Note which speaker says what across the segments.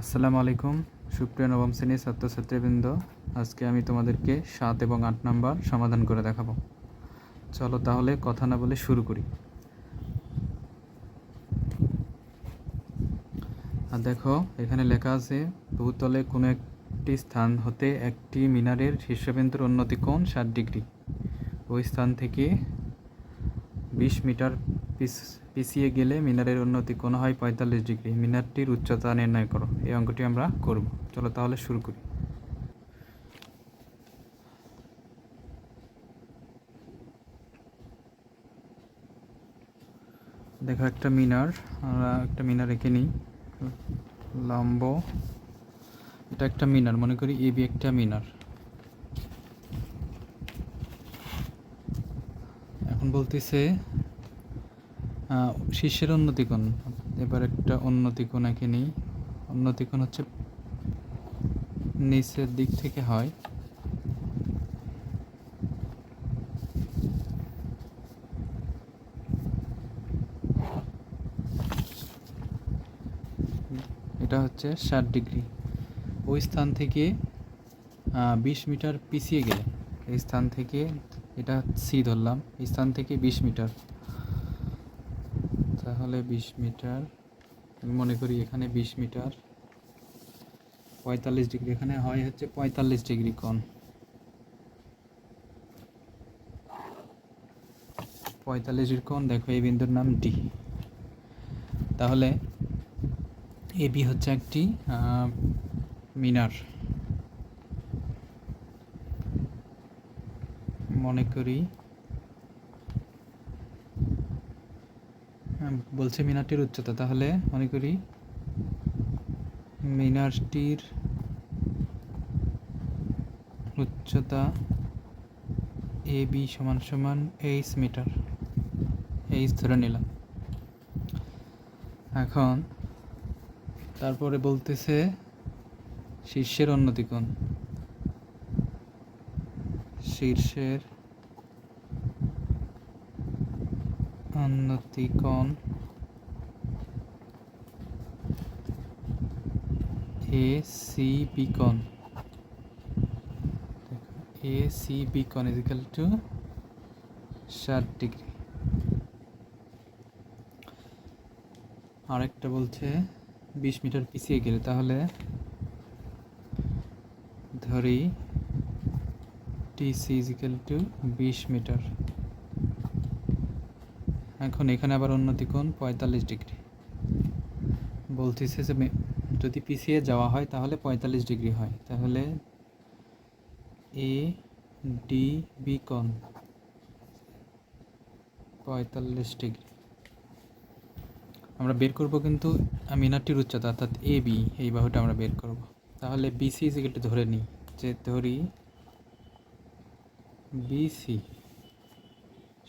Speaker 1: আসসালামু আলাইকুম, সুপ্রিয় নবম শ্রেণির ছাত্রছাত্রীবৃন্দ। আজকে আমি তোমাদেরকে সাত এবং আট নাম্বার সমাধান করে দেখাবো। চলো তাহলে কথা না বলে শুরু করি। আর দেখো, এখানে লেখা আছে, ভূতলে কোনো একটি স্থান হতে একটি মিনারের শীর্ষবিন্দুর উন্নতি কোণ ষাট ডিগ্রি। ওই স্থান থেকে বিশ মিটার পিছিয়ে গেলে মিনারের উন্নতি কোণ হয় পঁয়তাল্লিশ ডিগ্রি। মিনারটির উচ্চতা নির্ণয় করো। এই অঙ্কটি আমরা করব। চলো তাহলে শুরু করি। দেখো একটা মিনার, আমরা একটা মিনার এঁকে নিই। লম্ব। এটা একটা মিনার, মনে করি এবি একটা মিনার। এখন বলতেছে শীর্ষের উন্নতিকোণ। এবার একটা উন্নতি উন্নতিকোণ এঁকে নিই। উন্নতিকোণ হচ্ছে নিচের দিক থেকে হয়। এটা হচ্ছে ষাট ডিগ্রি। ওই স্থান থেকে বিশ মিটার পিছিয়ে গেলে, এই স্থান থেকে, এটা সি ধরলাম, এই স্থান থেকে বিশ মিটার। তাহলে বিশ মিটার। আমি মনে করি এখানে বিশ মিটার। পঁয়তাল্লিশ ডিগ্রি, এখানে হয় হচ্ছে পঁয়তাল্লিশ ডিগ্রি কোণ। পঁয়তাল্লিশ ডিগ্রি কোণ, দেখো এই বিন্দুর নাম ডি। তাহলে এবি হচ্ছে একটি মিনার। মনে করি বলছে মিনারটির উচ্চতা, তাহলে মনে করি মিনারটির উচ্চতা এ বি সমান সমান এইচ মিটার, এইচ ধরে নিলাম। এখন তারপরে বলতেছে শীর্ষের উন্নতিকোণ শীর্ষের উন্নতিকোণ A C B A C B কোণ ইজিক্যাল টু ষাট ডিগ্রি আরেকটা বলছে, বিশ মিটার পিছিয়ে গেলে তাহলে ধরি টিসি ইজিক্যাল টু বিশ মিটার। এখন এখানে আবার উন্নতি কোণ পঁয়তাল্লিশ ডিগ্রি। বলতেছে যে যদি পিছিয়ে যাওয়া হয় তাহলে পঁয়তাল্লিশ ডিগ্রি হয়। তাহলে এ ডি বি কোণ পঁয়তাল্লিশ ডিগ্রি। আমরা বের করব কিন্তু মিনারটির উচ্চতা, অর্থাৎ এ বি, এই বাহুটা আমরা বের করব। তাহলে বিসি ইজিক্যালটা ধরে নিই, যে ধরি বিসি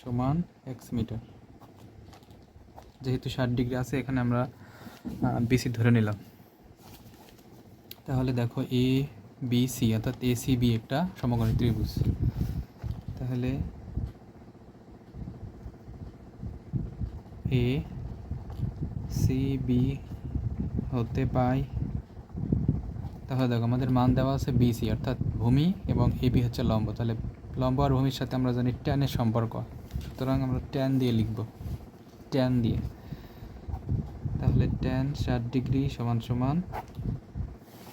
Speaker 1: সমান এক্স মিটার। যেহেতু ষাট ডিগ্রি আছে, এখানে আমরা বিসি ধরে নিলাম। তাহলে দেখো এ বি অর্থাৎ এ সি বি একটা সমকোণী ত্রিভুজ। তাহলে এ সি বি হতে পাই, তাহলে দেখো আমাদের মান দেওয়া আছে বিসি অর্থাৎ ভূমি এবং এবি হচ্ছে লম্ব। তাহলে লম্ব আর ভূমির সাথে আমরা জানি ট্যানের সম্পর্ক। সুতরাং আমরা ট্যান দিয়ে লিখব। ট্যান দিয়ে। তাহলে ট্যান ষাট ডিগ্রি সমান সমান,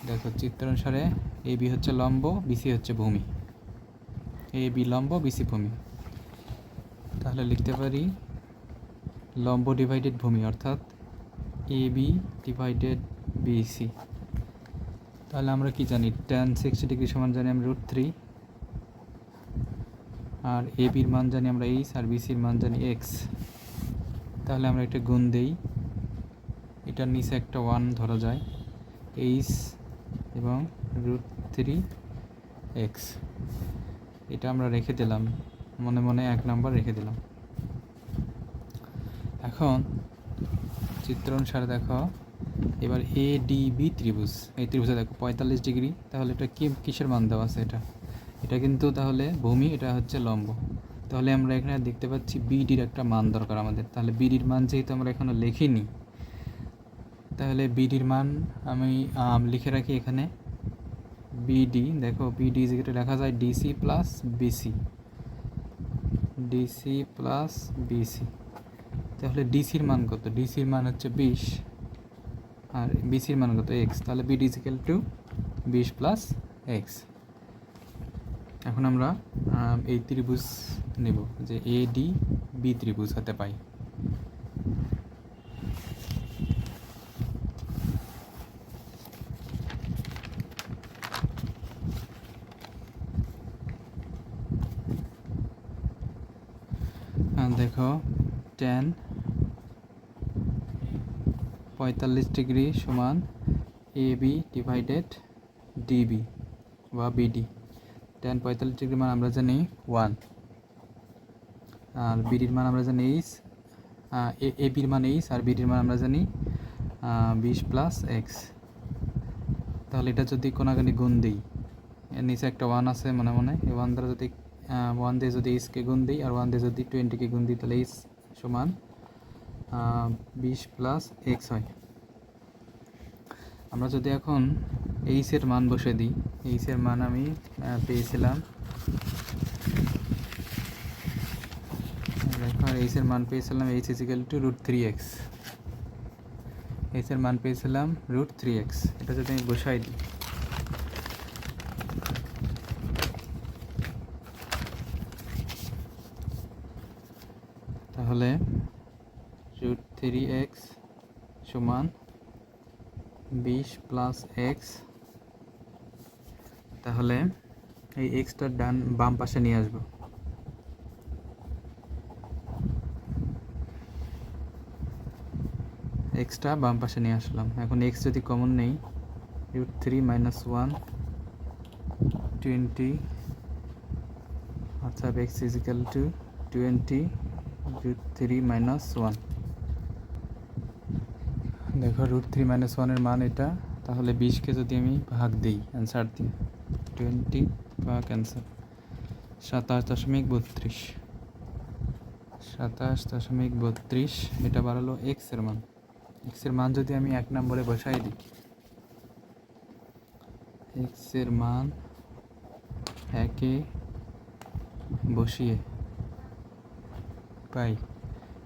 Speaker 1: দেখো চিত্র অনুসারে এবি হচ্ছে লম্ব বিসি হচ্ছে ভূমি। এ বি লম্ব বিসি ভূমি। তাহলে লিখতে পারি লম্ব ডিভাইডেড ভূমি, অর্থাৎ এ বি ডিভাইডেড বিসি তাহলে আমরা কি জানি? টেন সিক্সটি ডিগ্রি সমান জানি আমরা রুট থ্রি আর এ বির মান জানি আমরা এইচ আর বিসির মান জানি এক্স তাহলে আমরা একটা গুণ দেই। এটার নিচে একটা ওয়ান ধরা যায়। এইচ এবং রুট থ্রি এক্স এটা আমরা রেখে দিলাম। মনে মনে এক নাম্বার রেখে দিলাম। এখন চিত্র অনুসারে দেখো, এবার এ ডি বি ত্রিভুজ। এই ত্রিভুজে দেখো, পঁয়তাল্লিশ ডিগ্রি। তাহলে এটা কি কিসের মান দেওয়া আছে এটা? এটা কিন্তু তাহলে ভূমি, এটা হচ্ছে লম্ব। তাহলে আমরা এখানে দেখতে পাচ্ছি বিডির একটা মান দরকার আমাদের। তাহলে বিডির মান যেহেতু আমরা এখনও লিখিনি, তাহলে বিডির মান আমি লিখে রাখি এখানে। বিডি, দেখো বিডি যেটা লেখা যায় DC plus BC. DC plus BC. তাহলে ডিসির মান কত? ডিসির মান হচ্ছে বিশ আর বিসির মান কত? এক্স। তাহলে বিডি ইজিক্যাল টু বিশ প্লাস এক্স। এখন আমরা এই ত্রিভুজ নেব, যে এ ডি বি ত্রিভুজ হতে পাই। দেখো টেন পঁয়তাল্লিশ ডিগ্রি সমান এ বি ডিভাইডেড ডিবি বা বিডি টেন পঁয়তাল্লিশ ডিগ্রি মান আমরা জানি ওয়ান আর বিডির মান আমরা জানি এইচ এ বির মান এইচ আর বিডির মান আমরা জানি বিশ প্লাস এক্স তাহলে এটা যদি কোনাগানি গুণ দিই, এর নিচে একটা ওয়ান আছে মনে মনে, এই ওয়ান দ্বারা যদি ওয়ান দিয়ে যদি এইচকে গুণ দিই আর ওয়ান দিয়ে যদি টোয়েন্টিকে গুণ দিই, তাহলে এইচ সমান বিশ প্লাস এক্স হয়। আমরা যদি এখন এইচের মান বসে দিই এইচের মান আমি পেয়েছিলাম দেখো আর এইচের মান পেয়েছিলাম H equal to root three x এইচের মান পেয়েছিলাম রুট থ্রি এক্স এটা যদি আমি বসাই দিই। তাহলে রুট থ্রি এক্স সমান বিশ প্লাস এক্স তাহলে এই এক্সটা ডান বাম পাশে নিয়ে আসব। এক্সটা বাম পাশে নিয়ে আসলাম। এখন এক্স যদি কমন নেই root three minus one twenty অর্থাৎ x equal to twenty root three minus one দেখো রুট থ্রি মাইনাস ওয়ানের মান এটা, তাহলে বিশকে যদি আমি ভাগ দিই অ্যান্সার দিই। টোয়েন্টি ভাগ অ্যান্সার সাতাশ দশমিক বত্রিশ। সাতাশ দশমিক বত্রিশ, এটা বাড়ালো এক্সের মান। এক্সের মান যদি আমি এক নম্বরে বসাই দিই। এক্সের মান একে বসিয়ে পাই।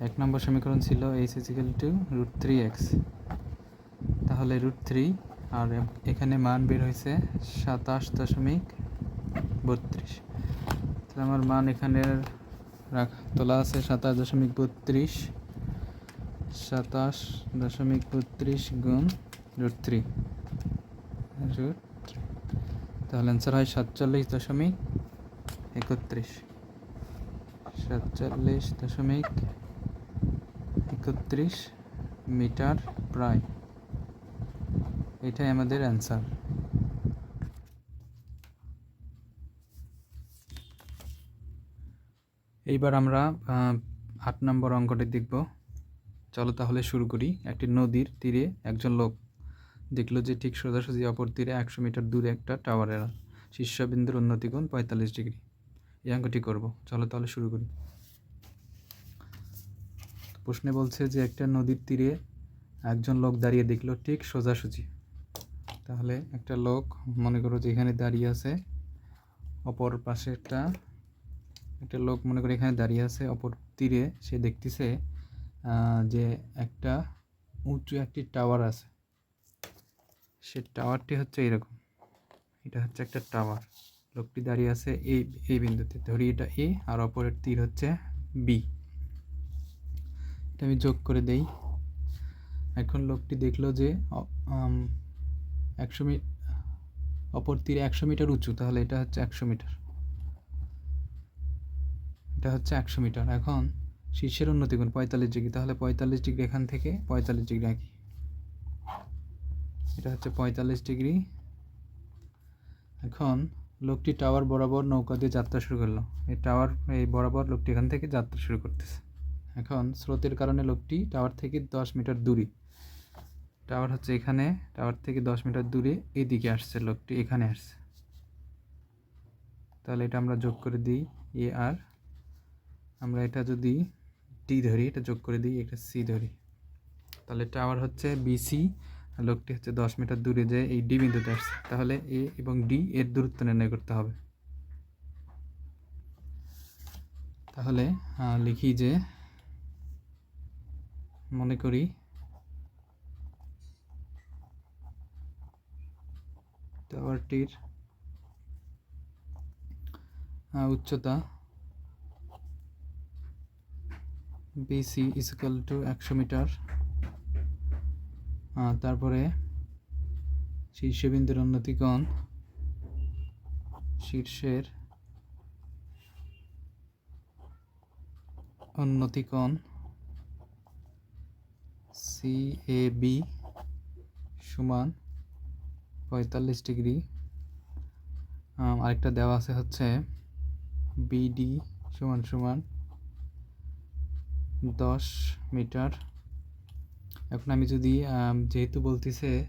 Speaker 1: এক নম্বর সমীকরণ ছিল H equal to root three x তাহলে রুট থ্রি আর এখানে মান বের হয়েছে সাতাশ দশমিক বত্রিশ। তাহলে আমার মান এখানে রাখা, তোলা আছে সাতাশ দশমিক বত্রিশ। সাতাশ দশমিক বত্রিশ গুণ রুট থ্রি। রুট তাহলে অ্যান্সার হয় সাতচল্লিশ দশমিক একত্রিশ। সাতচল্লিশ দশমিক একত্রিশ মিটার প্রায়। এটাই আমাদের অ্যান্সার এইবার আমরা আট নম্বর অঙ্কটি দেখব। চলো তাহলে শুরু করি। একটি নদীর তীরে একজন লোক দেখল যে ঠিক সোজাসুজি অপর তীরে একশো মিটার দূরে একটা টাওয়ারের শীর্ষবিন্দুর উন্নতি কোণ পঁয়তাল্লিশ ডিগ্রি। এই অঙ্কটি করব। চলো তাহলে শুরু করি। প্রশ্নে বলছে যে একটা নদীর তীরে একজন লোক দাঁড়িয়ে দেখল ঠিক সোজাসুজি। তাহলে একটা লোক মনে করো যে এখানে দাঁড়িয়ে আছে, অপর পাশে একটা একটা লোক মনে করে এখানে দাঁড়িয়ে আছে, অপর তীরে সে দেখতেছে যে একটা উঁচু একটি টাওয়ার আছে। সে টাওয়ারটি হচ্ছে এরকম। এটা হচ্ছে একটা টাওয়ার। লোকটি দাঁড়িয়ে আছে এই এই বিন্দুতে। ধরি এটা এ আর অপরের তীর হচ্ছে বি। এটা আমি যোগ করে দেই। এখন লোকটি দেখল যে একশো মি, অপর তীরে একশো মিটার উঁচু। তাহলে এটা হচ্ছে একশো মিটার। এটা হচ্ছে একশো মিটার। এখন শীর্ষের উন্নতি কোণ পঁয়তাল্লিশ ডিগ্রি। তাহলে পঁয়তাল্লিশ ডিগ্রি এখান থেকে পঁয়তাল্লিশ ডিগ্রি আঁকি। এটা হচ্ছে পঁয়তাল্লিশ ডিগ্রি। এখন লোকটি টাওয়ার বরাবর নৌকা দিয়ে যাত্রা শুরু করল। এই টাওয়ার, এই বরাবর লোকটি এখান থেকে যাত্রা শুরু করতেছে। এখন স্রোতের কারণে লোকটি টাওয়ার থেকে দশ মিটার দূরে। টাওয়ার হচ্ছে এখানে, টাওয়ার থেকে দশ মিটার দূরে এদিকে আসছে, লোকটি এখানে আসছে। তাহলে এটা আমরা যোগ করে দিই, এ আর। আমরা এটা যদি ডি ধরি, এটা যোগ করে দিই, এটা সি ধরি। তাহলে টাওয়ার হচ্ছে বিসি লোকটি হচ্ছে দশ মিটার দূরে যে এই ডি বিন্দুতে আসছে। তাহলে এ এবং ডি এর দূরত্ব নির্ণয় করতে হবে। তাহলে লিখি যে, মনে করি টাওয়ারটির উচ্চতা বিসি ইসিক্যাল টু একশো মিটার। তারপরে শীর্ষবিন্দুর উন্নতিকোণ শীর্ষের উন্নতিকোণ সি এ বি সমান পঁয়তাল্লিশ ডিগ্রি। আরেকটা দেওয়া আছে হচ্ছে বিডি সমান সমান দশ মিটার। এখন আমি যদি যেহেতু বলতেছে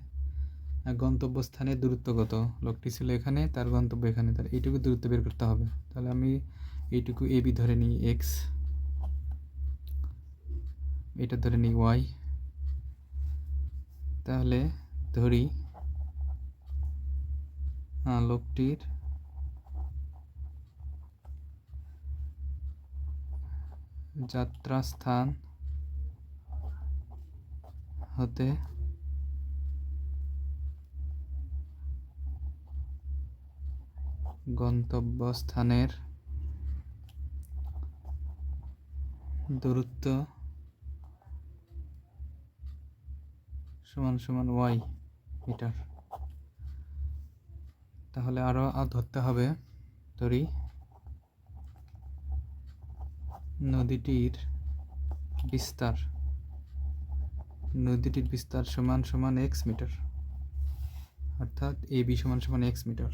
Speaker 1: আহ, গন্তব্যস্থানের দূরত্ব কত? লোকটি ছিল এখানে তার গন্তব্য এখানে। তার এইটুকু দূরত্ব বের করতে হবে। তাহলে আমি এইটুকু এবি ধরে নিই এক্স। এটা ধরে নিই ওয়াই। তাহলে ধরি লোকটির যাত্রাস্থান হতে গন্তব্যস্থানের দূরত্ব সমান সমান ওয়াই মিটার। তাহলে আরও ধরতে হবে ধরি নদীটির বিস্তার নদীটির বিস্তার সমান সমান এক্স মিটার, অর্থাৎ এ বি সমান সমান এক্স মিটার।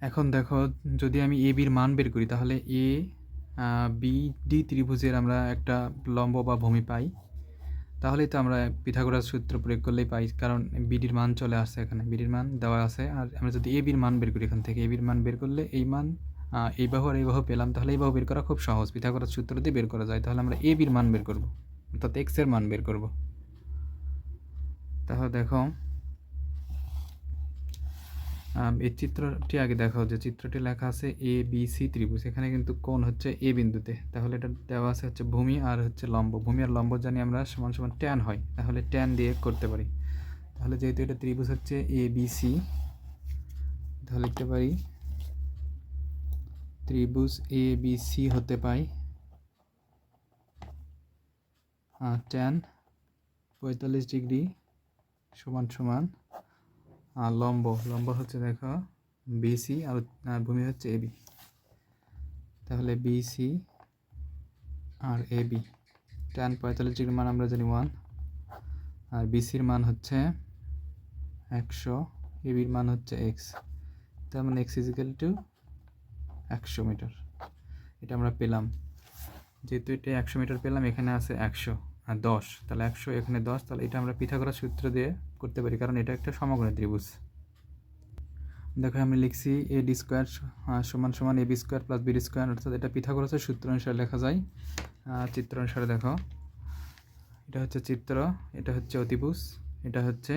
Speaker 1: এখন দেখো, যদি আমি এ বির মান বের করি, তাহলে এ বি ডি ত্রিভুজের আমরা একটা লম্ব বা ভূমি পাই। তাহলেই তো আমরা পিথাগোরাস সূত্র প্রয়োগ করলেই পাই, কারণ বিডির মান চলে আসে এখানে বিডির মান দেওয়া আছে। আর আমরা যদি এ বির মান বের করি এখান থেকে এবির বির মান বের করলে এই মান এই বাহু আর এই বাহু পেলাম, তাহলে এই বাহু বের করা খুব সহজ। পিথাগোরাস সূত্র দিয়ে বের করা যায়, তাহলে আমরা এবির বির মান বের করব, অর্থাৎ এক্সের মান বের করব। তাহলে দেখো এই চিত্রটি আগে দেখো যে চিত্রটি লেখা আছে এ বি সি ত্রিভুজ। এখানে কিন্তু কোণ হচ্ছে এ বিন্দুতে। তাহলে এটা দেওয়া আছে হচ্ছে ভূমি আর হচ্ছে লম্ব। ভূমি আর লম্ব জানি আমরা সমান সমান ট্যান হয়। তাহলে ট্যান দিয়ে করতে পারি। তাহলে যেহেতু এটা ত্রিভুজ হচ্ছে এ বি সি তাহলে লিখতে পারি ত্রিভুজ এ বি সি হতে পাই ট্যান পঁয়তাল্লিশ ডিগ্রি সমান সমান আর লম্ব লম্ব হচ্ছে দেখো বিসি আর ভূমি হচ্ছে এবি তাহলে বিসি আর এবি টেন পঁয়তাল্লিশ ডিগ্রির মান আমরা জানি ওয়ান আর বিসির মান হচ্ছে একশো এবির মান হচ্ছে এক্স তার মানে এক্স ইজিক্যাল টু একশো মিটার। এটা আমরা পেলাম। যেহেতু এটা একশো মিটার পেলাম, এখানে আছে একশো। আর দশ, তাহলে একশো, এখানে দশ, তাহলে এটা আমরা পিথাগোরাস সূত্র দিয়ে করতে পারি, কারণ এটা একটা সমগ্র ত্রিভুজ। দেখো আমি লিখছি এ ডি স্কোয়ার সমান সমান A B square plus B D square অর্থাৎ এটা পিথাগোরাসের সূত্র অনুসারে লেখা যায়। চিত্র অনুসারে দেখো, এটা হচ্ছে চিত্র, এটা হচ্ছে অতিভুজ, এটা হচ্ছে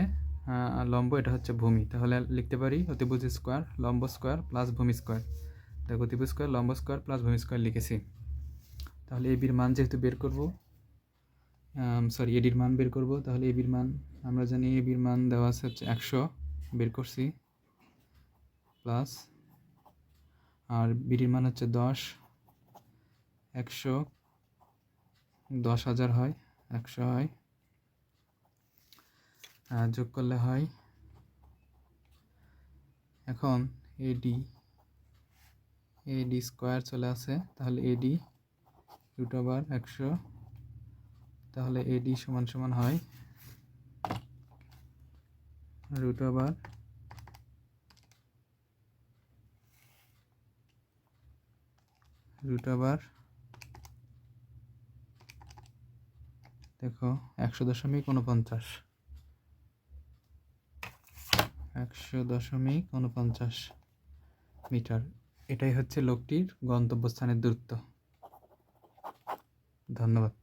Speaker 1: লম্ব, এটা হচ্ছে ভূমি। তাহলে লিখতে পারি অতিভুজ স্কোয়ার লম্ব স্কোয়ার প্লাস ভূমি স্কোয়ার দেখো অতিভুজ স্কোয়ার লম্ব স্কোয়ার প্লাস ভূমি স্কোয়ার লিখেছি। তাহলে এ বির মান যেহেতু বের করব সরি এডির মান বের করব। তাহলে এবির মান, আমরা জানি এবির মান দেওয়া আছে হচ্ছে একশো। বের করছি। প্লাস আর বিডির মান হচ্ছে দশ। একশো। দশ হাজার হয়। একশো হয়। যোগ করলে হয়। এখন এডি এডি স্কোয়ার চলে আসে। তাহলে এডি রুট ওভার একশো। তাহলে এডি সমান সমান হয় রুট ওভার রুট ওভার দেখো একশো দশমিক উনপঞ্চাশ একশো দশমিক উনপঞ্চাশ মিটার। এটাই হচ্ছে লোকটির গন্তব্যস্থানের দূরত্ব। ধন্যবাদ।